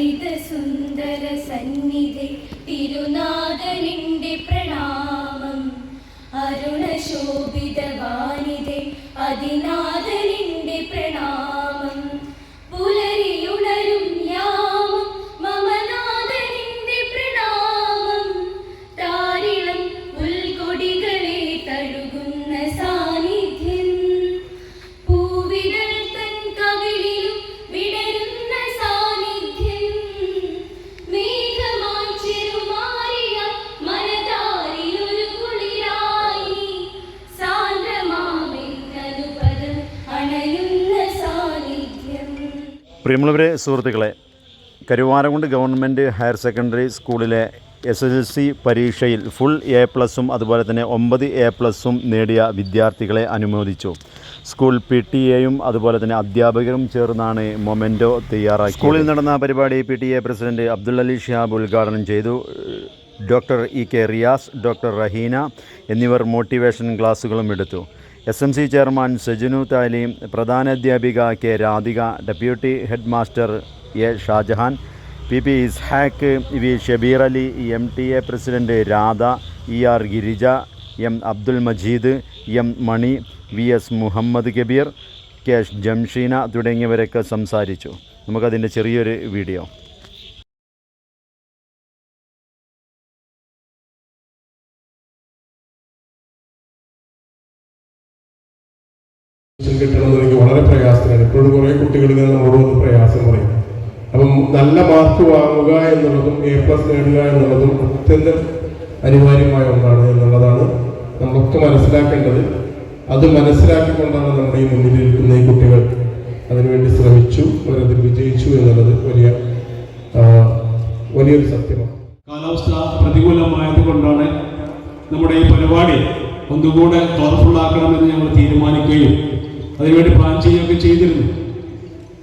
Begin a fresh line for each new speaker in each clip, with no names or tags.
ഹരിത സുന്ദര സന്നിധി തിരുനാഥനിന്റെ പ്രണാമം. അരുണശോഭിത ശോഭിത വാനിധെ അതിനാഥനിന്റെ
പ്രിയമുള്ളവരെ സുഹൃത്തുക്കളെ കരുവാരകുണ്ട് ഗവൺമെന്റ് ഹയർ സെക്കൻഡറി സ്കൂളിലെ എസ് എസ് എൽ സി പരീക്ഷയിൽ ഫുൾ എ പ്ലസും അതുപോലെ തന്നെ ഒമ്പത് എ പ്ലസും നേടിയ വിദ്യാർത്ഥികളെ അനുമോദിച്ചു. സ്കൂൾ പി ടി എയും അതുപോലെ തന്നെ അധ്യാപകരും ചേർന്നാണ് മൊമെന്റോ തയ്യാറാക്കി സ്കൂളിൽ നടന്ന പരിപാടി P T A president Abdul Ali Shihab ഉദ്ഘാടനം ചെയ്തു. Doctor E K Riyas doctor Raheena എന്നിവർ മോട്ടിവേഷൻ ക്ലാസ്സുകളും എടുത്തു. S M C chairman Sajanu Thali പ്രധാനാധ്യാപിക K Radhika deputy head master A Shahjahan P P Ishaq V Shabeer Ali M T A president Radha E R Girija M Abdul Majeed M Mani V S Muhammad Kabeer K Jamsheena തുടങ്ങിയവരൊക്കെ സംസാരിച്ചു. നമുക്കതിന്റെ ചെറിയൊരു video.
കിട്ടണമെന്ന് എനിക്ക് വളരെ പ്രയാസമാണ്. ഇപ്പോഴും കുറേ കുട്ടികൾ നമ്മളോട് വന്ന് പ്രയാസം പറയും. അപ്പം നല്ല മാർക്ക് വാങ്ങുക എന്നുള്ളതും എ പ്ലസ് നേടുക എന്നുള്ളതും അത്യന്തം അനിവാര്യമായ ഒന്നാണ് എന്നുള്ളതാണ് നമ്മളൊക്കെ മനസ്സിലാക്കേണ്ടത്. അത് മനസ്സിലാക്കിക്കൊണ്ടാണ് നമ്മുടെ ഈ മുന്നിലിരിക്കുന്ന ഈ കുട്ടികൾ അതിനുവേണ്ടി ശ്രമിച്ചു അവരതിൽ വിജയിച്ചു എന്നുള്ളത് വലിയ വലിയൊരു സത്യമാണ്.
കാലാവസ്ഥ പ്രതികൂലമായത് കൊണ്ടാണ് നമ്മുടെ ഈ പരിപാടി ഒന്നുകൂടെ കളർഫുൾ ആക്കണമെന്ന് ഞങ്ങൾ തീരുമാനിക്കുകയും അതിനുവേണ്ടി പ്ലാൻ ചെയ്യുകയൊക്കെ ചെയ്തിരുന്നു.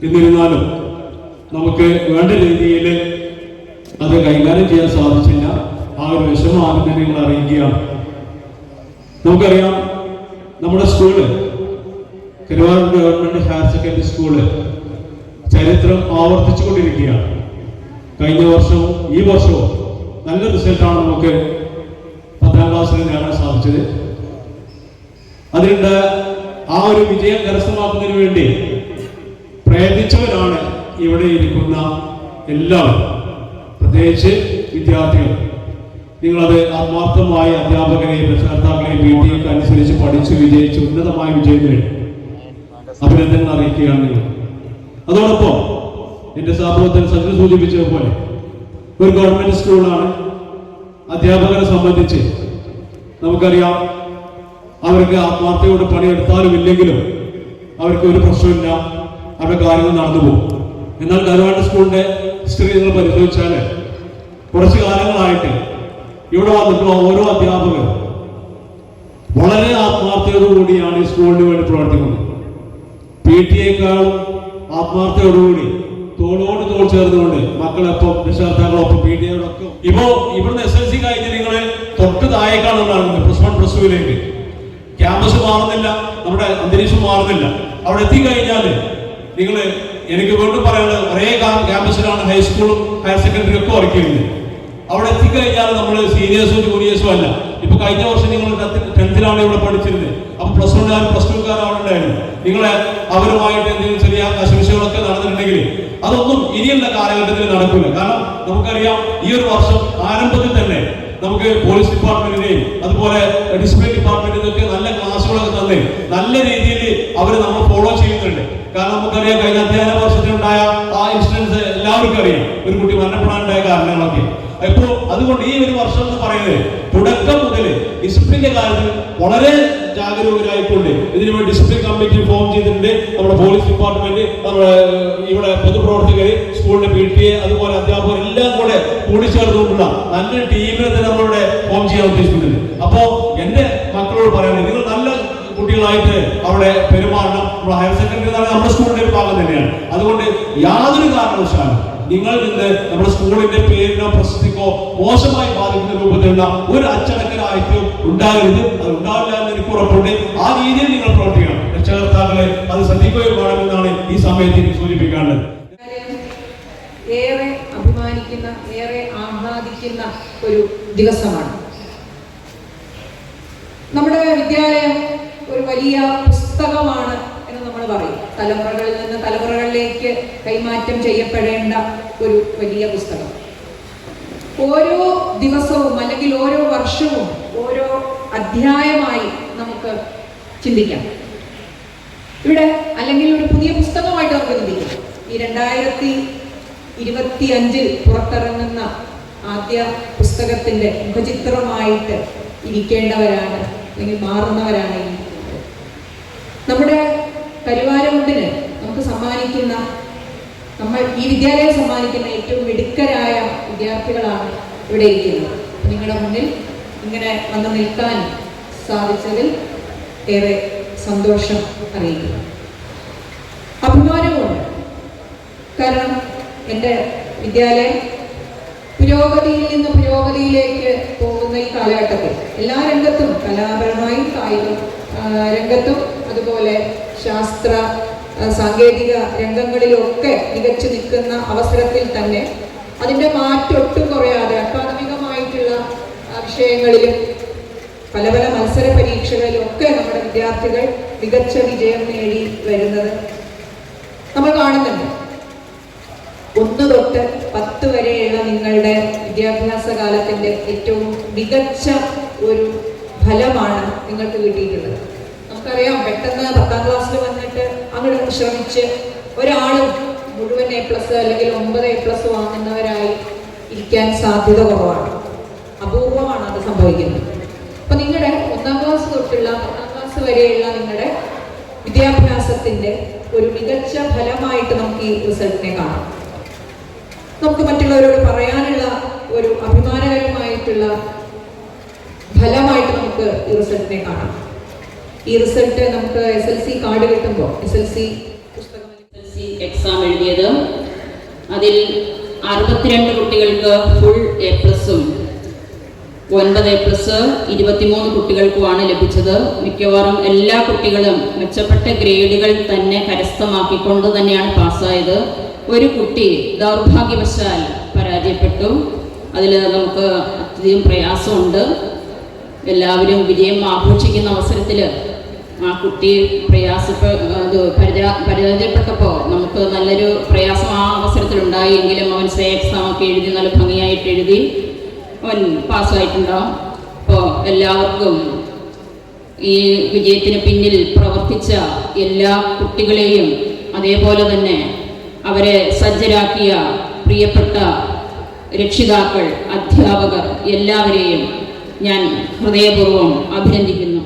എന്നിരുന്നാലും നമുക്ക് വേണ്ട രീതിയിൽ അത് കൈകാര്യം ചെയ്യാൻ സാധിച്ചില്ല. ആ ഒരു വിഷമം ആദ്യം തന്നെ നിങ്ങൾ അറിയിക്കുകയാണ്. നമുക്കറിയാം നമ്മുടെ school Karuvarur government higher secondary school ചരിത്രം ആവർത്തിച്ചു കൊണ്ടിരിക്കുകയാണ് കഴിഞ്ഞ വർഷവും ഈ വർഷവും നല്ല റിസൾട്ടാണ് നമുക്ക് പത്താം ക്ലാസ്സിൽ നേടാൻ സാധിച്ചത്. അതിനുണ്ട് ആ ഒരു വിജയം കരസ്ഥമാക്കുന്നതിന് വേണ്ടി പ്രയത്നിച്ചവരാണ് ഇവിടെ ഇരിക്കുന്ന എല്ലാവരും. പ്രത്യേകിച്ച് വിദ്യാർത്ഥികൾ. നിങ്ങളത് ആത്മാർത്ഥമായ അധ്യാപകരെയും രക്ഷകർത്താക്കളെയും വീട്ടിലേക്ക് അനുസരിച്ച് പഠിച്ചു വിജയിച്ച് ഉന്നതമായ വിജയം നേടി. അഭിനന്ദനങ്ങൾ അറിയിക്കുകയാണ് നിങ്ങൾ. അതോടൊപ്പം എന്റെ സഹപ്രവർത്തകൻ സജിൽ സൂചിപ്പിച്ചതുപോലെ ഒരു ഗവൺമെന്റ് സ്കൂളാണ്. അധ്യാപകരെ സംബന്ധിച്ച് നമുക്കറിയാം അവർക്ക് ആത്മാർത്ഥയോട് പണിയെടുത്താലും ഇല്ലെങ്കിലും അവർക്ക് ഒരു പ്രശ്നമില്ല. അവരുടെ കാര്യങ്ങൾ നടന്നു പോകും. എന്നാൽ കരുവാട് സ്കൂളിന്റെ ഹിസ്റ്ററി നിങ്ങൾ പരിശോധിച്ചാൽ കുറച്ച് കാലങ്ങളായിട്ട് ഇവിടെ വന്നിട്ടുള്ള ഓരോ അധ്യാപകരും വളരെ ആത്മാർത്ഥതയോടുകൂടിയാണ് ഈ സ്കൂളിന് വേണ്ടി പ്രവർത്തിക്കുന്നത്. പി ടി എക്കാളും ആത്മാർത്ഥയോടുകൂടി തോളോട് തോൾ ചേർന്നുകൊണ്ട് മക്കളൊപ്പം രക്ഷകർത്താക്കളൊപ്പം പി ടി എയോടൊപ്പം. ഇപ്പോ ഇവിടുന്ന് എസ് എൽ സി കഴിഞ്ഞ് നിങ്ങൾ തൊട്ട് താഴേക്കാണ് നമ്മൾ ഇറങ്ങുന്നത്. പ്ലസ് വൺ പ്ലസ് ടുവിലേക്ക് ക്യാമ്പസ് മാറുന്നില്ല നമ്മുടെ അന്തരീക്ഷം മാറുന്നില്ല. അവിടെ എത്തിക്കഴിഞ്ഞാൽ നിങ്ങൾ എനിക്ക് വീണ്ടും പറയുന്നത് ഒരേ ക്യാമ്പസിലാണ് ഹൈസ്കൂളും ഹയർ സെക്കൻഡറി ഒക്കെ വർക്ക് ചെയ്യുന്നത് അവിടെ എത്തിക്കഴിഞ്ഞാൽ നമ്മൾ സീനിയേഴ്സും ജൂനിയേഴ്സും അല്ല. ഇപ്പൊ കഴിഞ്ഞ വർഷം നിങ്ങൾ ടെൻത്തിലാണ് ഇവിടെ പഠിച്ചിരുന്നത്. അപ്പൊ പ്ലസ് വണ്ണുകാരും പ്ലസ് ടുക്കാരും അവിടെ ഉണ്ടായിരുന്നു. നിങ്ങളെ അവരുമായിട്ട് എന്തെങ്കിലും ചെറിയ ആശംസകളൊക്കെ നടന്നിട്ടുണ്ടെങ്കിൽ അതൊന്നും ഇനിയുള്ള കാലഘട്ടത്തിൽ നടക്കില്ല കാരണം നമുക്കറിയാം ഈ ഒരു വർഷം ആരംഭത്തിൽ തന്നെ നമുക്ക് പോലീസ് ഡിപ്പാർട്ട്മെന്റിനെയും അതുപോലെ ഡിസിപ്ലിൻ ഡിപ്പാർട്ട്മെന്റിനൊക്കെ നല്ല ക്ലാസ്സുകളൊക്കെ തന്നെ നല്ല രീതിയിൽ അവർ നമ്മൾ ഫോളോ ചെയ്യുന്നുണ്ട്. കാരണം നമുക്കറിയാം കഴിഞ്ഞ അധ്യയന വർഷത്തിലുണ്ടായ ആ ഇൻസിഡൻസ് എല്ലാവർക്കും അറിയാം. ഒരു കുട്ടി മരണപ്പെടാനുണ്ടായ കാരണങ്ങളൊക്കെ. അപ്പോ അതുകൊണ്ട് ഈ ഒരു വർഷം എന്ന് പറയുന്നത് തുടക്കം മുതൽ ഡിസിപ്ലിന്റെ കാര്യത്തിൽ വളരെ ജാഗരൂകരായിക്കൊണ്ട് ഇതിനു വേണ്ടി ഡിസിപ്ലിൻ കമ്മിറ്റി ഫോം ചെയ്തിട്ടുണ്ട്. നമ്മുടെ പോലീസ് ഡിപ്പാർട്ട്മെന്റ് നമ്മുടെ ഇവിടെ പൊതുപ്രവർത്തകർ സ്കൂളിന്റെ പി ടി എ അതുപോലെ അധ്യാപകർ എല്ലാം കൂടെ കൂടിച്ചേർന്നുകൊണ്ടുള്ള നല്ലൊരു ടീമിനെ തന്നെ നമ്മളിവിടെ ഫോം ചെയ്യാൻ ഉദ്ദേശിക്കുന്നുണ്ട്. അപ്പോ എന്റെ മക്കളോട് പറയുന്നത് കുട്ടികളായിട്ട് അവിടെ പെരുമാറണം. ഹയർ സെക്കൻഡറി എന്ന് നമ്മുടെ സ്കൂളിന്റെ ഒരു ഭാഗം തന്നെയാണ്. അതുകൊണ്ട് യാതൊരു കാരണവശാലും നിങ്ങൾ നിന്ന് നമ്മുടെ സ്കൂളിന്റെ പേരിനോ പ്രശസ്തിക്കോ മോശമായി ബാധിക്കുന്ന രൂപത്തിലുള്ള ഒരു അച്ചടക്കരായിട്ടും ഉണ്ടാകരുത്. അത് ഉണ്ടാവില്ല എന്ന് എനിക്ക് ഉറപ്പുണ്ട്. ആ രീതിയിൽ നിങ്ങൾ പ്രവർത്തിക്കണം. രക്ഷകർത്താക്കളെ അത് ശ്രദ്ധിക്കുകയും വേണമെന്നാണ് ഈ സമയത്ത് എനിക്ക് സൂചിപ്പിക്കാനുള്ളത്.
ഏറെ അഭിമാനിക്കുന്ന ഏറെ ആഹ്ലാദിക്കുന്ന ഒരു ദിവസമാണ്. നമ്മുടെ വിദ്യാലയം വലിയ പുസ്തകമാണ് എന്ന് നമ്മൾ പറയും. തലമുറകളിൽ നിന്ന് തലമുറകളിലേക്ക് കൈമാറ്റം ചെയ്യപ്പെടേണ്ട ഒരു വലിയ പുസ്തകം. ഓരോ ദിവസവും അല്ലെങ്കിൽ ഓരോ വർഷവും ഓരോ അധ്യായമായി നമുക്ക് ചിന്തിക്കാം. ഇവിടെ അല്ലെങ്കിൽ ഒരു പുതിയ പുസ്തകമായിട്ട് നമുക്ക് ചിന്തിക്കാം. ഈ രണ്ടായിരത്തി ഇരുപത്തി അഞ്ചിൽ പുറത്തിറങ്ങുന്ന ആദ്യ പുസ്തകത്തിന്റെ മുഖചിത്രമായിട്ട് ഇരിക്കേണ്ടവരാണ് അല്ലെങ്കിൽ മാറുന്നവരാണ് ഈ നമ്മുടെ കരുവാരമുണ്ടിന് നമുക്ക് സമ്മാനിക്കുന്ന ഈ വിദ്യാലയം സമ്മാനിക്കുന്ന ഏറ്റവും മിടുക്കരായ വിദ്യാർത്ഥികളാണ് ഇവിടെ ഇരിക്കുന്നത്. നിങ്ങളുടെ മുന്നിൽ ഇങ്ങനെ വന്ന് നിൽക്കാൻ സാധിച്ചതിൽ ഏറെ സന്തോഷം അറിയിക്കുന്നു. അഭിമാനമുണ്ട്. കാരണം എന്റെ വിദ്യാലയം പുരോഗതിയിൽ നിന്ന് പുരോഗതിയിലേക്ക് പോകുന്ന ഈ കാലഘട്ടത്തിൽ എല്ലാ രംഗത്തും കലാപരമായും കായിക രംഗത്തും അതുപോലെ ശാസ്ത്ര സാങ്കേതിക രംഗങ്ങളിലൊക്കെ മികച്ചു നിൽക്കുന്ന അവസരത്തിൽ തന്നെ അതിന്റെ മാറ്റൊട്ടും കുറയാതെ അക്കാദമികമായിട്ടുള്ള വിഷയങ്ങളിലും പല പല മത്സര പരീക്ഷകളിലും ഒക്കെ നമ്മുടെ വിദ്യാർത്ഥികൾ മികച്ച വിജയം നേടി വരുന്നത് നമ്മൾ കാണുന്നുണ്ട്. ഒന്ന് തൊട്ട് പത്ത് വരെയുള്ള നിങ്ങളുടെ വിദ്യാഭ്യാസ കാലത്തിന്റെ ഏറ്റവും മികച്ച ഒരു ഫലമാണ് നിങ്ങൾക്ക് കിട്ടിയിട്ടുള്ളത്. നമുക്കറിയാം പെട്ടെന്ന് പത്താം ക്ലാസ്സിൽ അങ്ങോട്ട് ശ്രമിച്ച് ഒരാളും മുഴുവൻ എ പ്ലസ് അല്ലെങ്കിൽ ഒമ്പത് എ പ്ലസ് വാങ്ങുന്നവരായി ഇരിക്കാൻ സാധ്യത കുറവാണ്. അപൂർവമാണ് അത് സംഭവിക്കുന്നത്. അപ്പൊ നിങ്ങളുടെ ഒന്നാം ക്ലാസ് തൊട്ടുള്ള പത്താം ക്ലാസ് വരെയുള്ള നിങ്ങളുടെ വിദ്യാഭ്യാസത്തിന്റെ ഒരു മികച്ച ഫലമായിട്ട് നമുക്ക് ഈ റിസൾട്ടിനെ കാണാം. നമുക്ക് മറ്റുള്ളവരോട് പറയാനുള്ള ഒരു അഭിമാനകരമായിട്ടുള്ള ഫലമായിട്ട് നമുക്ക് ഈ റിസൾട്ടിനെ കാണാം. ഈ റിസൾട്ട് നമുക്ക് എസ് എൽ സി കാർഡ് കിട്ടുമ്പോൾ എസ് എൽ സി പുസ്തകം
എക്സാം എഴുതിയത് അതിൽ അറുപത്തിരണ്ട് കുട്ടികൾക്ക് ഫുൾ എ പ്ലസും ഒൻപത് എ പ്ലസ് ഇരുപത്തിമൂന്ന് കുട്ടികൾക്കുമാണ് ലഭിച്ചത്. മിക്കവാറും എല്ലാ കുട്ടികളും മെച്ചപ്പെട്ട ഗ്രേഡുകൾ തന്നെ കരസ്ഥമാക്കിക്കൊണ്ട് തന്നെയാണ് പാസ്സായത്. ഒരു കുട്ടി ദൗർഭാഗ്യവശാൽ പരാജയപ്പെട്ടു. അതിൽ നമുക്ക് അത്യധികം പ്രയാസമുണ്ട്. എല്ലാവരും വിജയം ആഘോഷിക്കുന്ന അവസരത്തിൽ ആ കുട്ടി പ്രയാസപ്പെ പരാജയപ്പെട്ടപ്പോൾ നമുക്ക് നല്ലൊരു പ്രയാസം ആ അവസരത്തിലുണ്ടായി എങ്കിലും അവൻ സേ എക്സാം ഒക്കെ എഴുതി നല്ല ഭംഗിയായിട്ട് എഴുതി അവൻ പാസ്സായിട്ടുണ്ടാവും അപ്പോൾ എല്ലാവർക്കും ഈ വിജയത്തിന് പിന്നിൽ പ്രവർത്തിച്ച എല്ലാ കുട്ടികളെയും അതേപോലെ തന്നെ അവരെ സജ്ജരാക്കിയ പ്രിയപ്പെട്ട രക്ഷിതാക്കൾ അധ്യാപകർ എല്ലാവരെയും ഞാൻ ഹൃദയപൂർവം അഭിനന്ദിക്കുന്നു.